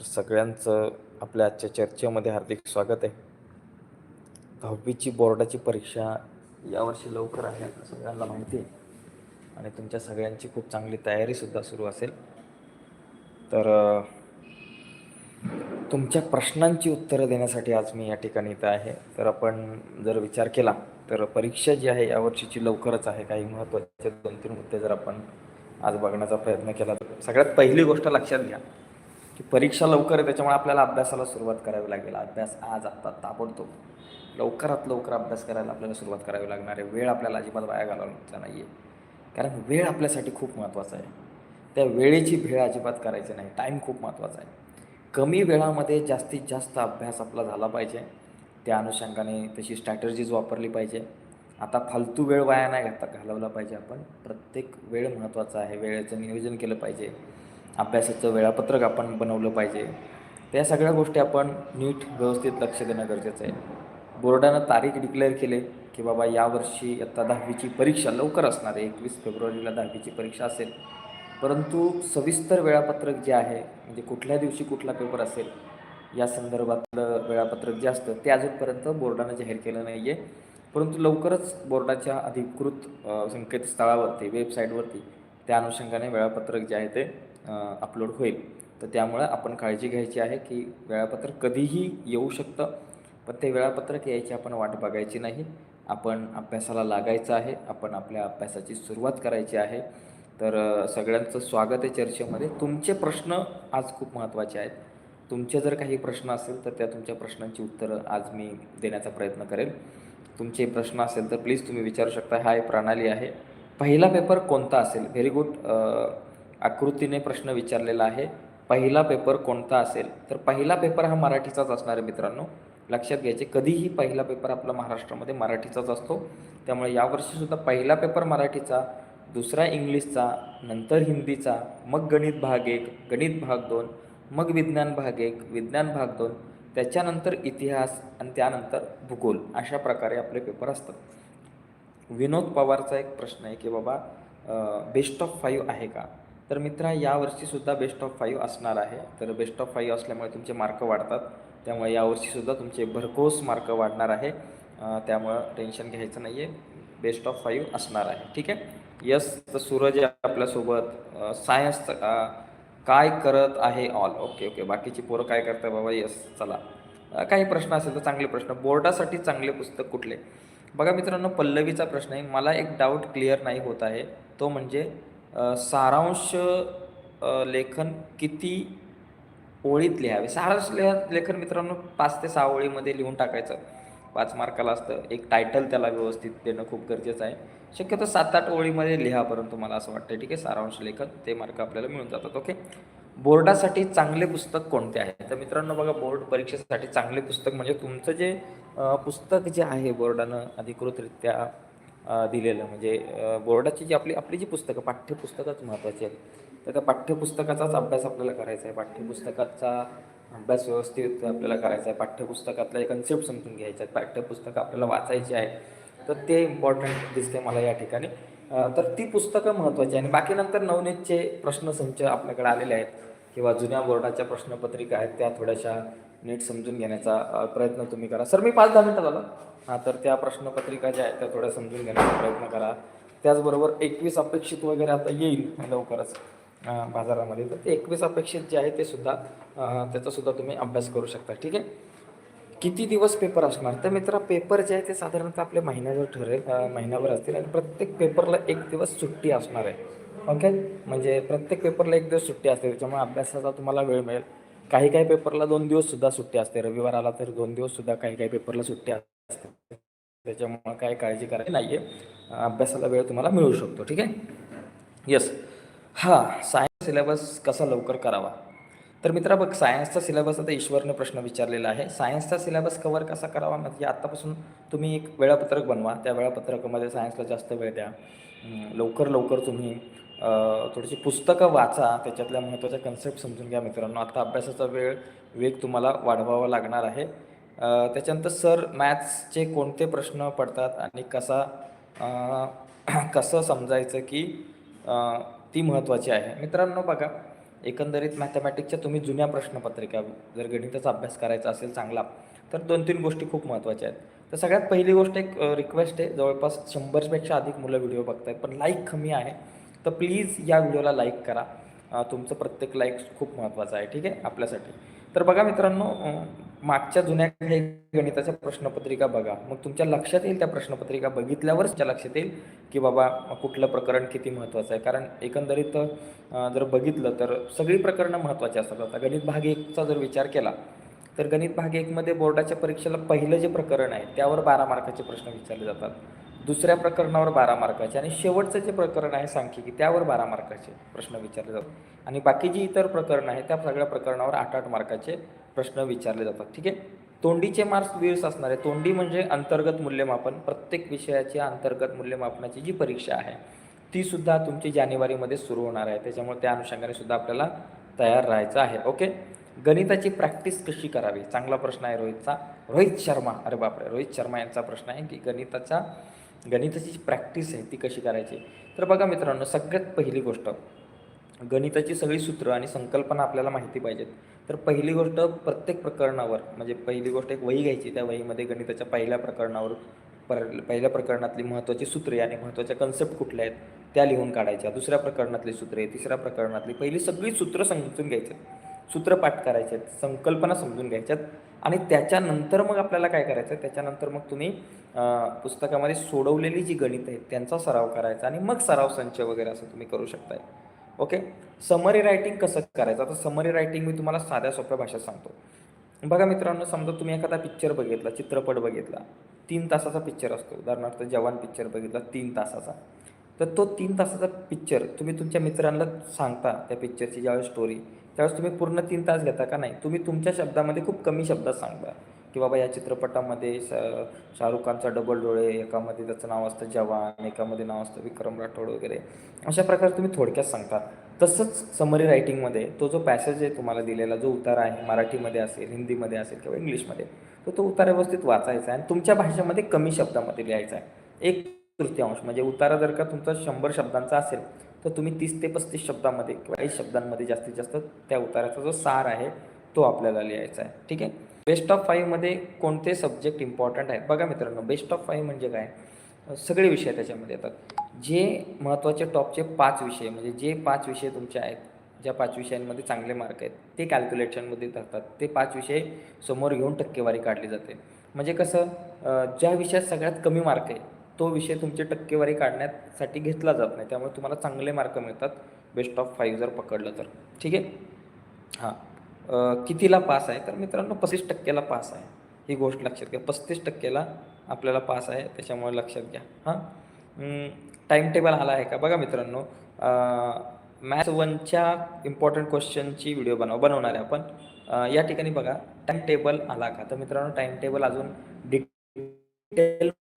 तर सगळ्यांचं आपल्या आजच्या चर्चेमध्ये हार्दिक स्वागत आहे. दहावीची बोर्डाची परीक्षा यावर्षी लवकर आहे सगळ्यांना माहिती आहे. आणि तुमच्या सगळ्यांची खूप चांगली तयारीसुद्धा सुरू असेल. तर तुमच्या प्रश्नांची उत्तरं देण्यासाठी आज मी या ठिकाणी इथं आहे. तर आपण जर विचार केला तर परीक्षा जी आहे यावर्षीची लवकरच आहे. काही महत्त्वाचे दोन तीन मुद्दे जर आपण आज बघण्याचा प्रयत्न केला तर सगळ्यात पहिली गोष्ट लक्षात घ्या. की परीक्षा लवकर आहे त्याच्यामुळे आपल्याला अभ्यासाला सुरुवात करावी लागेल. अभ्यास आज आत्ता ताबडतोब. लवकरात लवकर अभ्यास करायला आपल्याला सुरुवात करावी लागणार आहे. वेळ आपल्याला अजिबात वाया घालवायचा नाही आहे कारण वेळ आपल्यासाठी खूप महत्त्वाचा आहे. त्या वेळेची भेळ अजिबात करायची नाही. टाईम खूप महत्त्वाचा आहे. कमी वेळामध्ये जास्तीत जास्त अभ्यास आपला झाला पाहिजे. त्या अनुषंगाने तशी स्ट्रॅटर्जीज वापरली पाहिजे. आता फालतू वेळ वाया नाही घाता घालवला पाहिजे आपण. प्रत्येक वेळ महत्त्वाचा आहे. वेळेचं नियोजन केलं पाहिजे. अभ्यासाचं वेळापत्रक आपण बनवलं पाहिजे. त्या सगळ्या गोष्टी आपण नीट व्यवस्थित लक्ष देणं गरजेचं आहे. बोर्डानं तारीख डिक्लेअर केले की बाबा यावर्षी आत्ता दहावीची परीक्षा लवकर असणार आहे. एकवीस फेब्रुवारीला दहावीची परीक्षा असेल. परंतु सविस्तर वेळापत्रक जे आहे म्हणजे कुठल्या दिवशी कुठला पेपर असेल या संदर्भातलं वेळापत्रक जे असतं ते अजूनपर्यंत बोर्डानं जाहीर केलं नाही आहे परंतु लवकरच बोर्डाच्या अधिकृत संकेतस्थळावरती वेबसाईटवरती त्या अनुषंगाने वेळापत्रक जे आहे ते अपलोड होईल. तर त्यामुळं आपण काळजी घ्यायची आहे की वेळापत्रक कधीही येऊ शकतं पण ते वेळापत्रक यायची आपण वाट बघायची नाही. आपण अभ्यासाला लागायचं आहे आपण आपल्या अभ्यासाची सुरुवात करायची आहे. तर सगळ्यांचं स्वागत आहे चर्चेमध्ये. तुमचे प्रश्न आज खूप महत्त्वाचे आहेत. तुमचे जर काही प्रश्न असेल तर त्या तुमच्या प्रश्नांची उत्तरं आज मी देण्याचा प्रयत्न करेल. तुमचे प्रश्न असेल तर प्लीज तुम्ही विचारू शकता. हा एक प्रणाली आहे. पहिला पेपर कोणता असेल? व्हेरी गुड आकृतीने प्रश्न विचारलेला आहे. पहिला पेपर कोणता असेल? तर पहिला पेपर हा मराठीचाच असणार आहे मित्रांनो. लक्षात घ्यायचे कधीही पहिला पेपर आपला महाराष्ट्रामध्ये मराठीचाच असतो. त्यामुळे यावर्षीसुद्धा पहिला पेपर मराठीचा दुसरा इंग्लिशचा नंतर हिंदीचा मग गणित भाग एक गणित भाग दोन मग विज्ञान भाग एक विज्ञान भाग दोन त्याच्यानंतर इतिहास आणि त्यानंतर भूगोल अशा प्रकारे आपले पेपर असतात. विनोद पवारचा एक प्रश्न आहे की बाबा बेस्ट ऑफ फाईव्ह आहे का? तर मित्रा यावर्षीसुद्धा बेस्ट ऑफ फाईव्ह असणार आहे. तर बेस्ट ऑफ फाईव्ह असल्यामुळे तुमचे मार्क वाढतात. त्यामुळे यावर्षीसुद्धा तुमचे भरघोस मार्क वाढणार आहे. त्यामुळं टेन्शन घ्यायचं नाही आहे बेस्ट ऑफ फाईव्ह असणार आहे. ठीक आहे? यस तर सूरज आहे आपल्यासोबत. सायन्स काय करत आहे ऑल ओके ओके बाकीची पोरं काय करतात बाबा? यस चला. काही प्रश्न असेल तर चांगले प्रश्न. बोर्डासाठी चांगले पुस्तक कुठले? बघा मित्रांनो पल्लवीचा प्रश्न आहे. मला एक डाऊट क्लिअर नाही होत आहे. तो म्हणजे सारांश लेखन किती ओळीत लिहावे? सारांश लेह- लेखन मित्रांनो पाच ते सहा ओळीमध्ये लिहून टाकायचं. पाच मार्काला असतं. एक टायटल त्याला व्यवस्थित देणं खूप गरजेचं आहे. शक्यतो सात आठ ओळीमध्ये लिहा परंतु मला असं वाटतं ठीक आहे? सारांश लेखन ते मार्क आपल्याला मिळून जातात. ओके बोर्डासाठी चांगले पुस्तक कोणते आहे? तर मित्रांनो बघा बोर्ड परीक्षेसाठी चांगले पुस्तक म्हणजे तुमचं जे पुस्तक जे आहे बोर्डानं अधिकृतरित्या दिलेलं म्हणजे बोर्डाची जी आपली आपली जी पुस्तकं पाठ्यपुस्तकच महत्त्वाची आहेत. तर त्या पाठ्यपुस्तकाचाच अभ्यास आपल्याला करायचा आहे. पाठ्यपुस्तकाचा अभ्यास व्यवस्थित आपल्याला करायचा आहे. पाठ्यपुस्तकातला कन्सेप्ट समजून घ्यायचा आहे. पाठ्यपुस्तकं आपल्याला वाचायची आहे. तर ते इम्पॉर्टंट दिसते मला या ठिकाणी. तर ती पुस्तकं महत्त्वाची आहे आणि बाकी नंतर नवनीतचे प्रश्नसंच आपल्याकडे आलेले आहेत. किंवा जुन्या बोर्डाच्या प्रश्नपत्रिका आहेत त्या थोड्याशा नीट समजून घेण्याचा प्रयत्न तुम्ही करा. सर मी पाच दहा मिनटं झालं. हां तर त्या प्रश्नपत्रिका ज्या आहेत त्या थोड्या समजून घेण्याचा प्रयत्न करा. त्याचबरोबर एकवीस अपेक्षित वगैरे आता येईल लवकरच बाजारामध्ये. तर ते एकवीस अपेक्षित जे आहे ते सुद्धा त्याचासुद्धा तुम्ही अभ्यास करू शकता. ठीक आहे? किती दिवस पेपर असणार? तर मित्रा पेपर जे आहे ते साधारणतः आपले महिन्याभर ठरेल महिन्याभर असतील आणि प्रत्येक पेपरला एक दिवस सुट्टी असणार आहे. ओके? म्हणजे प्रत्येक पेपरला एक दिवस सुट्टी असते त्याच्यामुळे अभ्यासाचा तुम्हाला वेळ मिळेल. काही काही पेपरला दोन दिवस सुद्धा सुट्टी असते रविवार आला तर दोन दिवस सुद्धा काही काही पेपरला सुट्टी असते. त्याच्यामुळे काय काळजी करायची नाही आहे अभ्यासाला वेळ तुम्हाला मिळू शकतो ठीक आहे? येस हां सायन्स सिलेबस कसा लवकर करावा? तर मित्रा बघ सायन्सचा सिलेबस आता ईश्वरने प्रश्न विचारलेला आहे. सायन्सचा सिलेबस कवर कसा करावा? म्हणजे आत्तापासून तुम्ही एक वेळापत्रक बनवा. त्या वेळापत्रकामध्ये सायन्सला जास्त वेळ द्या. लवकर लवकर तुम्ही थोडीशी पुस्तकं वाचा. त्याच्यातल्या महत्त्वाच्या कन्सेप्ट समजून घ्या मित्रांनो. आता अभ्यासाचा वेळ वेग तुम्हाला वाढवावा लागणार आहे. त्याच्यानंतर सर मॅथ्सचे कोणते प्रश्न पडतात आणि कसा कसं समजायचं की ती महत्त्वाची आहे. मित्रांनो बघा एकंदरीत मॅथमॅटिक्सच्या तुम्ही जुन्या प्रश्नपत्रिका जर गणिताचा अभ्यास करायचा असेल चांगला तर दोन तीन गोष्टी खूप महत्त्वाच्या आहेत. तर सगळ्यात पहिली गोष्ट एक रिक्वेस्ट आहे. जवळपास शंभरपेक्षा अधिक मुलं व्हिडिओ बघतायत पण लाईक कमी आहे. तर प्लीज या व्हिडिओला लाईक करा. तुमचं प्रत्येक लाईक खूप महत्त्वाचं आहे ठीक आहे? आपल्यासाठी. तर बघा मित्रांनो मागच्या जुन्या काही गणिताच्या प्रश्नपत्रिका बघा. मग तुमच्या लक्षात येईल त्या प्रश्नपत्रिका बघितल्यावरच त्या लक्षात येईल की बाबा कुठलं प्रकरण किती महत्त्वाचं आहे. कारण एकंदरीत जर बघितलं तर सगळी प्रकरणं महत्त्वाची असतात. आता गणित भाग एकचा जर विचार केला तर गणित भाग एकमध्ये बोर्डाच्या परीक्षेला पहिलं जे प्रकरण आहे त्यावर बारा मार्काचे प्रश्न विचारले जातात. दुसऱ्या प्रकरणावर बारा मार्काचे आणि शेवटचं जे प्रकरण आहे सांख्यिकी त्यावर बारा मार्काचे प्रश्न विचारले जातात. आणि बाकी जी इतर प्रकरणं आहेत त्या सगळ्या प्रकरणावर आठ आठ मार्काचे प्रश्न विचारले जातात. ठीक आहे? तोंडीचे मार्क्स वीस असणार आहे तोंडी म्हणजे अंतर्गत मूल्यमापन प्रत्येक विषयाची अंतर्गत मूल्यमापनाची जी परीक्षा आहे ती सुद्धा तुमची जानेवारीमध्ये सुरू होणार आहे. त्याच्यामुळे त्या अनुषंगाने सुद्धा आपल्याला तयार राहायचं आहे. ओके? गणिताची प्रॅक्टिस कशी करावी? चांगला प्रश्न आहे रोहितचा. रोहित शर्मा. अरे बापरे! रोहित शर्मा यांचा प्रश्न आहे की गणिताचा गणिताची जी प्रॅक्टिस आहे ती कशी करायची? तर बघा मित्रांनो सगळ्यात पहिली गोष्ट गणिताची सगळी सूत्र आणि संकल्पना आपल्याला माहिती पाहिजेत. तर पहिली गोष्ट प्रत्येक प्रकरणावर म्हणजे पहिली गोष्ट एक वही घ्यायची त्या वहीमध्ये गणिताच्या पहिल्या प्रकरणावर पर पहिल्या प्रकरणातली महत्त्वाची सूत्रे आणि महत्त्वाच्या कन्सेप्ट कुठल्या आहेत त्या लिहून काढायच्या. दुसऱ्या प्रकरणातली सूत्रे तिसऱ्या प्रकरणातली पहिली सगळी सूत्र समजून घ्यायची. सूत्रपाठ करायचे आहेत संकल्पना समजून घ्यायच्यात आणि त्याच्यानंतर मग आपल्याला काय करायचं आहे? त्याच्यानंतर मग तुम्ही पुस्तकामध्ये सोडवलेली जी गणित आहेत त्यांचा सराव करायचा आणि मग सराव संच वगैरे असं तुम्ही करू शकताय. ओके? समरी रायटिंग कसं करायचं? आता समरी रायटिंग मी तुम्हाला साध्या सोप्या भाषेत सांगतो. बघा मित्रांनो समजा तुम्ही एखादा पिक्चर बघितला चित्रपट बघितला तीन तासाचा पिक्चर असतो. उदाहरणार्थ जवान पिक्चर बघितला तीन तासाचा. तर तो तीन तासाचा पिक्चर तुम्ही तुमच्या मित्रांना सांगता त्या पिक्चरची ज्यावेळेस स्टोरी त्यावेळेस तुम्ही पूर्ण तीन तास घेता का नाही? तुम्ही तुमच्या शब्दामध्ये खूप कमी शब्दात सांगता. की बाबा या चित्रपटामध्ये श शाहरुख खानचा डबल डोळे एकामध्ये त्याचं नाव असतं जवान एकामध्ये नाव असतं विक्रम राठोड वगैरे अशा प्रकारे तुम्ही थोडक्यात सांगता. तसंच समरी रायटिंगमध्ये तो जो पॅसेज आहे तुम्हाला दिलेला जो उतारा आहे मराठीमध्ये असेल हिंदीमध्ये असेल किंवा इंग्लिशमध्ये तर तो उतारा व्यवस्थित वाचायचा आहे आणि तुमच्या भाषेमध्ये कमी शब्दामध्ये लिहायचा आहे. एक तृतीयांश म्हणजे उतारा जर का तुमचा शंभर शब्दांचा असेल तर तुम्ही तीस ते पस्तीस शब्दामध्ये किंवा ऐस शब्दांमध्ये जास्तीत जास्त त्या उताराचा जो सार आहे तो आपल्याला लिहायचा आहे. ठीक आहे? बेस्ट ऑफ फाईव्हमध्ये कोणते सब्जेक्ट इम्पॉर्टंट आहेत? बघा मित्रांनो बेस्ट ऑफ फाईव्ह म्हणजे काय? सगळे विषय त्याच्यामध्ये येतात. जे महत्त्वाचे टॉपचे पाच विषय म्हणजे जे पाच विषय तुमचे आहेत ज्या पाच विषयांमध्ये चांगले मार्क आहेत ते कॅल्क्युलेशनमध्ये धरतात. ते पाच विषय समोर घेऊन टक्केवारी काढली जाते. म्हणजे कसं ज्या विषयात सगळ्यात कमी मार्क आहे तो विषय तुमची टक्केवारी काढण्यासाठी घेतला जात नाही. त्यामुळे तुम्हाला चांगले मार्क मिळतात. बेस्ट ऑफ फाईव्ह जर पकडलं तर. ठीक आहे? हां. कितीला पास आहे? तर मित्रांनो पस्तीस टक्क्याला पास आहे. ही गोष्ट लक्षात घ्या. पस्तीस टक्क्याला आपल्याला पास आहे. त्याच्यामुळे लक्षात घ्या. हां. टाईम टेबल आला आहे का? बघा मित्रांनो. मॅथ्स वनच्या इम्पॉर्टंट क्वेश्चनची व्हिडिओ बनव बनवणार आहे आपण. या ठिकाणी बघा. टाईम टेबल आला का? तर मित्रांनो टाईम टेबल अजून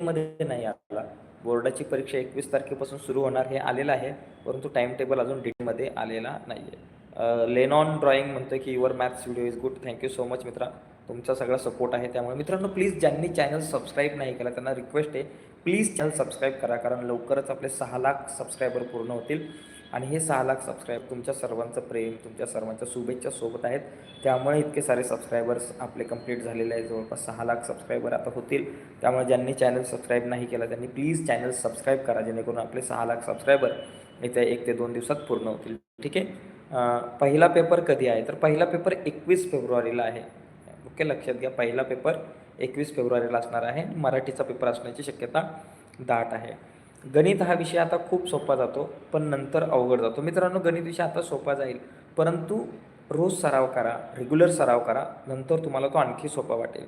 मध्ये नाही आला. बोर्डाची परीक्षा एकवीस तारखेपासून सुरू होणार हे आलेलं आहे परंतु टाईम टेबल अजून डिटेलमध्ये आलेला नाही आहे लेनॉन ड्रॉइंग म्हणतो की your maths video is good thank you so much मित्रा. तुमचा सगळा सपोर्ट आहे त्यामुळे. मित्रांनो प्लीज ज्यांनी चॅनल सबस्क्राईब नाही केला त्यांना रिक्वेस्ट आहे प्लीज चॅनल सबस्क्राईब करा कारण लवकरच आपले सहा लाख सबस्क्रायबर पूर्ण होतील. आणि हे सहा लाख सबस्क्राईब तुमच्या सर्वांचं प्रेम तुमच्या सर्वांच्या शुभेच्छा सोबत आहेत. त्यामुळे इतके सारे सबस्क्रायबर्स आपले कंप्लीट झालेले आहेत. जवळपास सहा लाख सबस्क्रायबर आता होतील. त्यामुळे ज्यांनी चॅनल सबस्क्राईब नाही केला त्यांनी प्लीज चॅनल सबस्क्राईब करा जेणेकरून आपले सहा लाख सबस्क्रायबर येत्या एक ते दोन दिवसात पूर्ण होतील. ठीक आहे? पहिला पेपर कधी आहे? तर पहिला पेपर एकवीस फेब्रुवारीला आहे. ओके लक्षात घ्या. पहिला पेपर एकवीस फेब्रुवारीला असणार आहे. मराठीचा पेपर असण्याची शक्यता दाट आहे. गणित हा विषय आता खूप सोपा जातो पण नंतर अवघड जातो. मित्रांनो गणित विषय आता सोपा जाईल परंतु रोज सराव करा रेग्युलर सराव करा नंतर तुम्हाला तो आणखी सोपा वाटेल.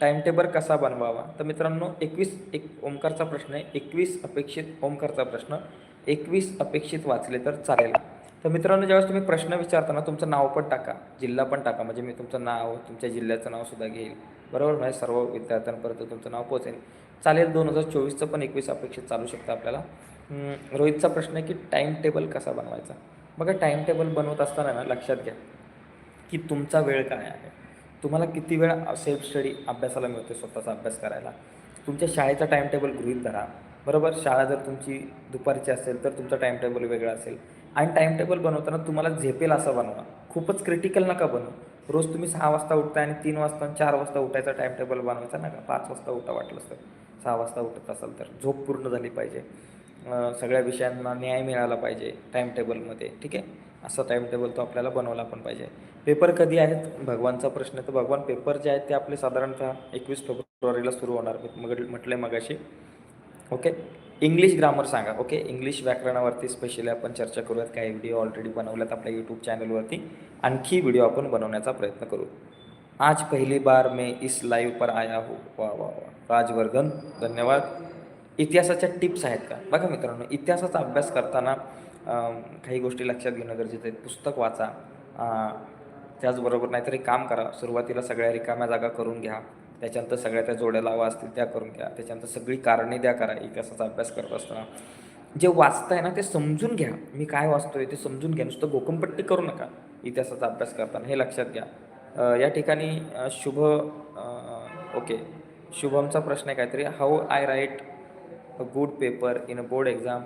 टाईमटेबल कसा बनवावा? तर मित्रांनो एकवीस एक ओमकारचा प्रश्न आहे. एकवीस अपेक्षित ओमकारचा प्रश्न. एकवीस अपेक्षित वाचले तर चालेल. तर मित्रांनो ज्यावेळेस तुम्ही प्रश्न विचारताना तुमचं नाव पण टाका जिल्हा पण टाका म्हणजे मी तुमचं नाव तुमच्या जिल्ह्याचं नावसुद्धा घेईल. बरोबर? म्हणजे सर्व विद्यार्थ्यांपर्यंत तुमचं नाव पोहोचेल. चालेल दोन हजार चोवीसचं पण एकवीस अपेक्षित चालू शकतं आपल्याला. रोहितचा प्रश्न आहे की टाईम टेबल कसा बनवायचा? बघा टाईम टेबल बनवत असताना ना लक्षात घ्या की तुमचा वेळ काय आहे. तुम्हाला किती वेळ सेल्फ स्टडी अभ्यासाला मिळतो स्वतःचा अभ्यास करायला? तुमच्या शाळेचा टाईम टेबल गृहित धरा. बरोबर? शाळा जर तुमची दुपारची असेल तर तुमचा टाईम टेबल वेगळा असेल. आणि टाईम टेबल बनवताना तुम्हाला झेपेल असं बनवा. खूपच क्रिटिकल नका बनवू. रोज तुम्ही सहा वाजता उठता आणि तीन वाजता आणि चार वाजता उठायचा टाईम टेबल बनवायचा नका. पाच वाजता उठा वाटलंच तर. सहा वाजता उठत असाल तर. झोप पूर्ण झाली पाहिजे. सगळ्या विषयांना न्याय मिळाला पाहिजे टाईमटेबलमध्ये ठीक आहे? असं टाईमटेबल तो आपल्याला बनवला पण पाहिजे. पेपर कधी आहेत? भगवानचा प्रश्न आहे. तर भगवान पेपर जे आहेत ते आपले साधारणतः एकवीस फेब्रुवारीला सुरू होणार मग म्हटलं आहे मगाशी. ओके इंग्लिश ग्रामर सांगा. ओके इंग्लिश व्याकरणावरती स्पेशली आपण चर्चा करूयात. काही व्हिडिओ ऑलरेडी बनवल्यात आपल्या यूट्यूब चॅनलवरती आणखी व्हिडिओ आपण बनवण्याचा प्रयत्न करू. आज पहिली बार मे इस लाईव्ह पर आया हो. वा वा वा. राजवर्धन धन्यवाद. इतिहासाच्या टिप्स आहेत का? बघा मित्रांनो इतिहासाचा अभ्यास करताना काही गोष्टी लक्षात घेणं गरजेचं आहे. पुस्तक वाचा. त्याचबरोबर नाहीतरी काम करा. सुरुवातीला सगळ्या रिकाम्या जागा करून घ्या. त्याच्यानंतर सगळ्या त्या जोड्या लावा असतील त्या करून घ्या. त्याच्यानंतर सगळी कारणे द्या करा. इतिहासाचा अभ्यास करत असताना. जे वाचताय ना ते समजून घ्या. मी काय वाचतोय ते समजून घ्या. नुसतं गोकमपट्टी करू नका इतिहासाचा अभ्यास करताना. हे लक्षात घ्या. या ठिकाणी शुभ ओके. शुभमचा प्रश्न आहे काहीतरी. How I write a good paper in a board exam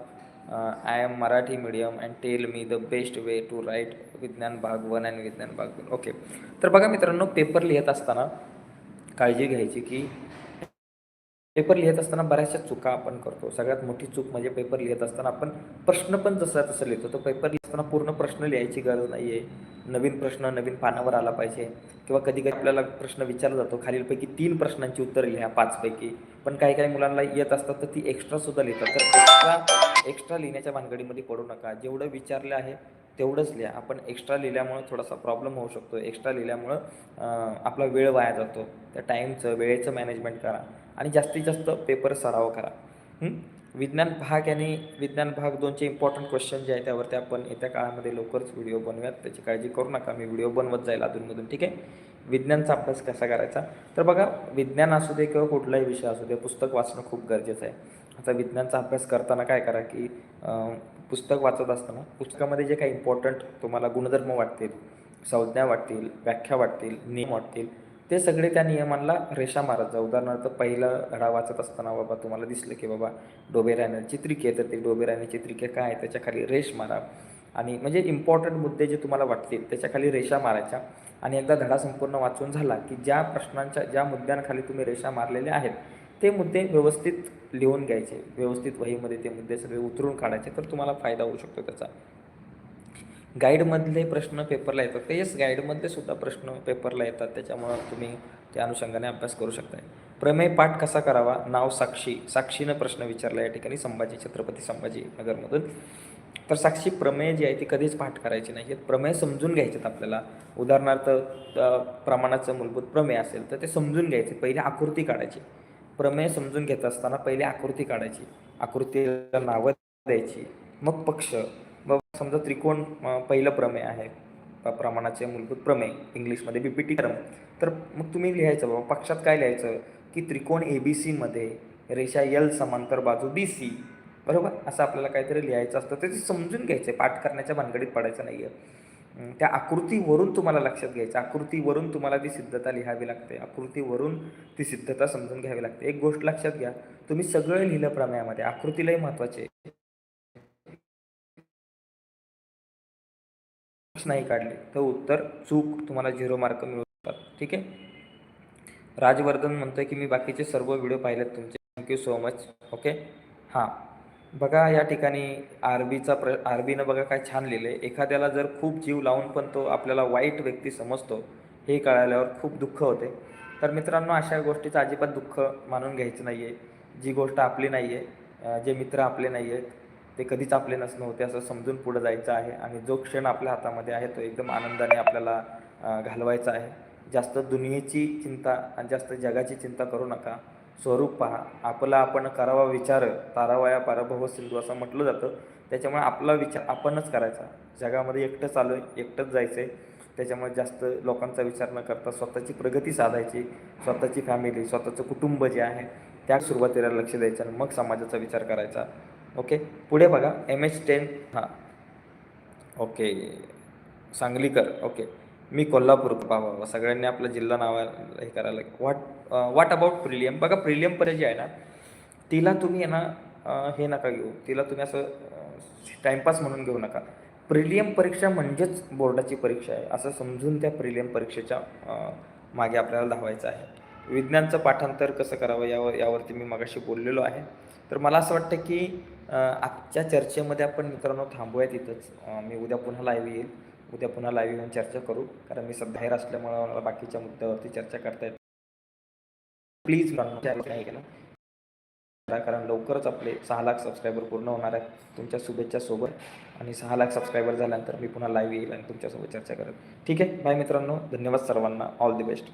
I am Marathi medium and tell me the best way to write विज्ञान भाग वन अँड विज्ञान भाग दोन ओके तर बघा मित्रांनो पेपर लिहित असताना काळजी घ्यायची की पेपर लिहित असताना बऱ्याचशा चुका आपण करतो. सगळ्यात मोठी चूक म्हणजे पेपर लिहित असताना आपण प्रश्न पण जसं तसं लिहितो. तर पेपर लिहिताना पूर्ण प्रश्न लिहायची गरज नाही आहे नवीन प्रश्न नवीन पानावर आला पाहिजे. किंवा कधी कधी आपल्याला प्रश्न विचारला जातो. खालीलपैकी तीन प्रश्नांची उत्तरं लिहा पाचपैकी. पण काही काही मुलांना येत असतात तर ती एक्स्ट्रासुद्धा लिहितात. तर एक्स्ट्रा एक्स्ट्रा लिहिण्याच्या भानगडीमध्ये पडू नका. जेवढं विचारलं आहे तेवढंच लिहा. आपण एक्स्ट्रा लिहिल्यामुळं थोडासा प्रॉब्लेम होऊ शकतो. एक्स्ट्रा लिहिल्यामुळं आपला वेळ वाया जातो. त्या टाईमचं वेळेचं मॅनेजमेंट करा. आणि जास्तीत जास्त पेपर सराव करा. विज्ञान भाग आणि विज्ञान भाग दोनचे इम्पॉर्टंट क्वेश्चन जे आहे त्यावरती आपण येत्या काळामध्ये लवकरच व्हिडिओ बनवूयात. त्याची काळजी करू नका मी व्हिडिओ बनवत जाईल अधूनमधून ठीक आहे? विज्ञानचा अभ्यास कसा करायचा? तर बघा विज्ञान असू दे किंवा कुठलाही विषय असू दे पुस्तक वाचणं खूप गरजेचं आहे. आता विज्ञानचा अभ्यास करताना काय करा की पुस्तक वाचत असताना पुस्तकामध्ये जे काही इम्पॉर्टंट तुम्हाला गुणधर्म वाटतील संज्ञा वाटतील व्याख्या वाटतील नियम वाटतील ते सगळे त्या नियमांना रेषा मारत जा. उदाहरणार्थ पहिला धडा वाचत असताना बाबा तुम्हाला दिसलं की बाबा डोबेरायनं चित्रिके तर ते डोबेरायने चित्रिके काय आहे त्याच्याखाली रेष मारा. आणि म्हणजे इम्पॉर्टंट मुद्दे जे तुम्हाला वाटतील त्याच्याखाली रेषा मारायच्या. आणि एकदा धडा संपूर्ण वाचून झाला की ज्या प्रश्नांच्या ज्या मुद्द्यांखाली तुम्ही रेषा मारलेल्या आहेत ते मुद्दे व्यवस्थित लिहून घ्यायचे. व्यवस्थित वहीमध्ये ते मुद्दे सगळे उतरून काढायचे तर तुम्हाला फायदा होऊ शकतो त्याचा. गाईडमधले प्रश्न पेपरला येतात. तेच गाईडमधले सुद्धा प्रश्न पेपरला येतात. त्याच्यामुळं तुम्ही त्या अनुषंगाने अभ्यास करू शकताय. प्रमेय पाठ कसा करावा? नाव साक्षी. साक्षीनं प्रश्न विचारला या ठिकाणी संभाजी छत्रपती संभाजी नगरमधून. तर साक्षी प्रमेय जी आहे ती कधीच पाठ करायची नाही. आहेत प्रमेय समजून घ्यायचेत आपल्याला. उदाहरणार्थ प्रमाणाचं मूलभूत प्रमेय असेल तर ते समजून घ्यायचे. पहिले आकृती काढायची. प्रमेय समजून घेत असताना पहिले आकृती काढायची. आकृतीला नावं द्यायची. मग पक्ष. बाबा समजा त्रिकोण पहिलं प्रमेय आहे. प्रमाणाचे मूलभूत प्रमेय इंग्लिशमध्ये बी पी टी क्रम तर मग तुम्ही लिहायचं बाबा पक्षात काय लिहायचं? की त्रिकोण ए बी सीमध्ये रेषा यल समांतर बाजू बी सी बरोबर? असं आपल्याला काहीतरी लिहायचं असतं. ते समजून घ्यायचं आहे. पाठ करण्याच्या भानगडीत पडायचं नाही आहे त्या आकृतीवरून तुम्हाला लक्षात घ्यायचं. आकृतीवरून तुम्हाला ती सिद्धता लिहावी लागते. आकृतीवरून ती सिद्धता समजून घ्यावी लागते. एक गोष्ट लक्षात घ्या. तुम्ही सगळं लिहिलं प्रमेयामध्ये. आकृतीलाही महत्त्वाचे नाही काढले. तर उत्तर चूक. तुम्हाला झिरो मार्क मिळतात ठीक आहे? राजवर्धन म्हणतोय की मी बाकीचे सर्व व्हिडिओ पाहिलेत तुमचे. थँक्यू सो मच ओके हां. बघा या ठिकाणी आरबीचा प्र आरबीनं बघा काय छान लिहिलं आहे एखाद्याला जर खूप जीव लावून पण तो आपल्याला वाईट व्यक्ती समजतो हे कळाल्यावर खूप दुःख होते. तर मित्रांनो अशा गोष्टीचं अजिबात दुःख मानून घ्यायचं नाही आहे जी गोष्ट आपली नाही आहे जे मित्र आपले नाही आहेत ते कधीच आपले नसणं होते असं समजून पुढं जायचं आहे. आणि जो क्षण आपल्या हातामध्ये आहे तो एकदम आनंदाने आपल्याला घालवायचा आहे. जास्त दुनियेची चिंता आणि जास्त जगाची चिंता करू नका. स्वरूप पहा. आपला आपण करावा विचार तारावाया पराभव सिंधू असं म्हटलं जातं. त्याच्यामुळे आपला विचार आपणच करायचा. जगामध्ये एकटं चालू आहे एकटंच जायचं आहे त्याच्यामुळे जास्त लोकांचा विचार न करता स्वतःची प्रगती साधायची. स्वतःची फॅमिली स्वतःचं कुटुंब जे आहे त्या सुरुवातीला लक्ष द्यायचं आणि मग समाजाचा विचार करायचा. ओके? पुढे बघा. एम एच टेन हां. ओके. सांगलीकर. ओके. मी कोल्हापूर बाबा सगळ्यांनी आपलं जिल्हा नावा हे करायला व्हॉट व्हॉट अबाउट प्रिलियम? बघा प्रिलियम पर्यंत जी आहे ना तिला तुम्ही आहे ना हे नका घेऊ. तिला तुम्ही असं टाईमपास म्हणून घेऊ नका. प्रिलियम परीक्षा म्हणजेच बोर्डाची परीक्षा आहे. असं समजून त्या प्रिलियम परीक्षेच्या मागे आपल्याला धावायचं आहे. विज्ञानचं पाठांतर कसं करावं यावर यावरती मी मगाशी बोललेलो आहे. तर मला असं वाटतं की आजच्या चर्चेमध्ये आपण मित्रांनो थांबूयात इथंच. मी उद्या पुन्हा लाईव्ह येईल. उद्या पुन्हा लाईव्ह येऊन चर्चा करू. कारण मी सध्या बाहेर असल्यामुळं मला बाकीच्या मुद्द्यावरती चर्चा करता येत प्लीज मित्रांनो कारण लवकरच आपले सहा लाख सबस्क्रायबर पूर्ण होणार आहेत तुमच्या शुभेच्छा सोबत. आणि सहा लाख सबस्क्रायबर झाल्यानंतर मी पुन्हा लाईव्ह येईल आणि तुमच्यासोबत चर्चा करेल ठीक आहे? बाय मित्रांनो. धन्यवाद सर्वांना. All the best